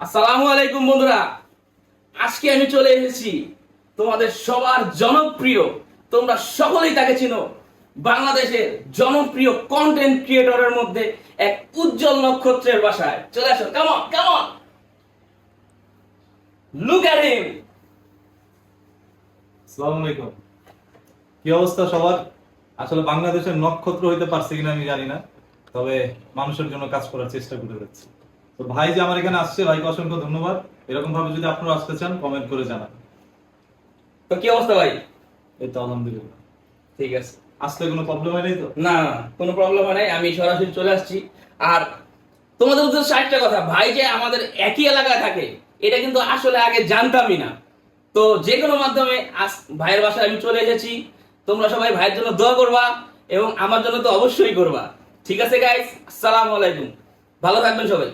আসসালামু আলাইকুম বন্ধুরা। আজকে আমি চলে এসেছি তোমাদের সবার জনপ্রিয়, তোমরা সকলেই তাকে চিনো, বাংলাদেশের জনপ্রিয় কন্টেন্ট ক্রিয়েটরের মধ্যে এক উজ্জ্বল নক্ষত্রের বাসায়। চলে আসো কেমন কেমন আলাইকুম। কি অবস্থা সবার? আসলে বাংলাদেশের নক্ষত্র হইতে পারছে কিনা আমি জানি না, তবে মানুষের জন্য কাজ করার চেষ্টা করে যাচ্ছি। তো ভাই যে আমার এখানে আসছে ভাইকে অসংখ্য ধন্যবাদ। এরকম ভাবে যদি আপনারা আসতে চান কমেন্ট করে জানান। তো কি অবস্থা ভাই? এই তো আলহামদুলিল্লাহ। ঠিক আছে। আসলে কোনো প্রবলেম হয় নাই তো? না কোনো প্রবলেম হয় নাই। আমি সরাসরি চলে আসছি। আর তোমাদের উদ্দেশ্যে একটা কথা ভাই যে আমাদের একই এলাকায় থাকে এটা কিন্তু আসলে আগে জানতামই না। তো যে কোনো মাধ্যমে ভাইয়ের বাসায় আমি চলে এসেছি। তোমরা সবাই ভাইয়ের জন্য দোয়া করবা এবং আমার জন্য তো অবশ্যই করবা। ঠিক আছে গাইস আসসালামু আলাইকুম। ভালো থাকবেন সবাই।